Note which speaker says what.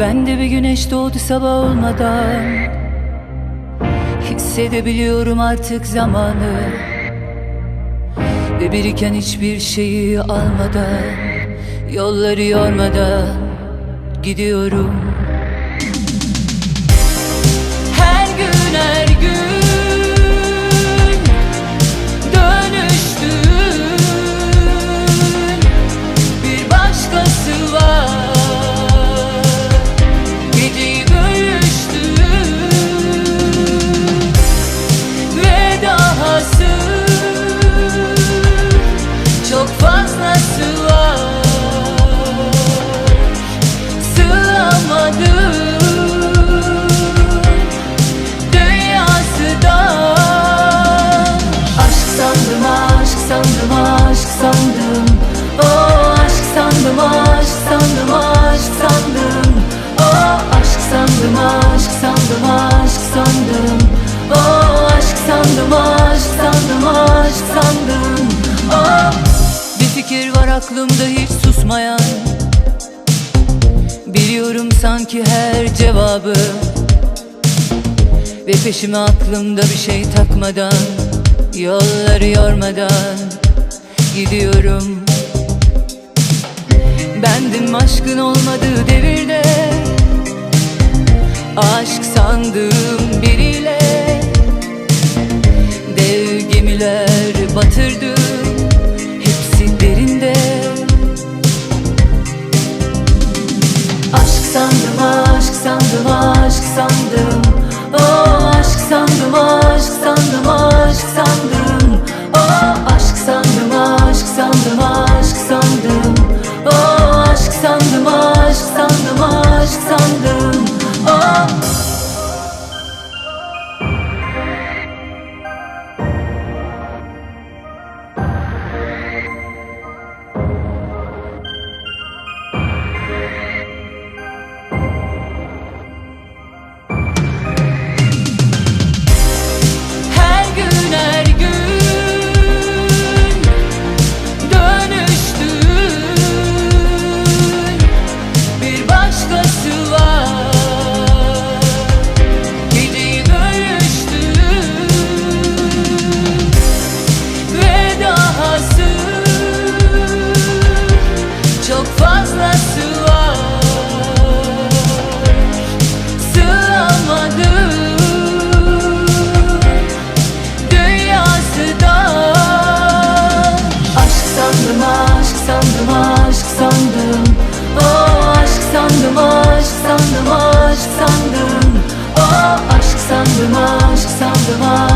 Speaker 1: Ben de bir güneş doğdu sabah olmadan. Hissedebiliyorum artık zamanı. Ve biriken hiçbir şeyi almadan Yolları yormadan gidiyorum aşk sandım. Oh aşk sandım aşk sandım aşk sandım. Oh aşk sandım aşk sandım aşk sandım. Oh aşk sandım aşk sandım aşk sandım. Oh. Bir fikir var aklımda hiç susmayan. Biliyorum sanki her cevabı. Ve peşime aklımda bir şey takmadan Yolları yormadan Gidiyorum. Bendim aşkın olmadığı devirde. Aşk sandığım biriyle. Dev gemiler batırdım Hepsi derinde. Aşk sandım, aşk sandım, aşk sandım Oh aşk sandım, sandım, aşk sandım. Oh aşk sandım, aşk sandım, aşk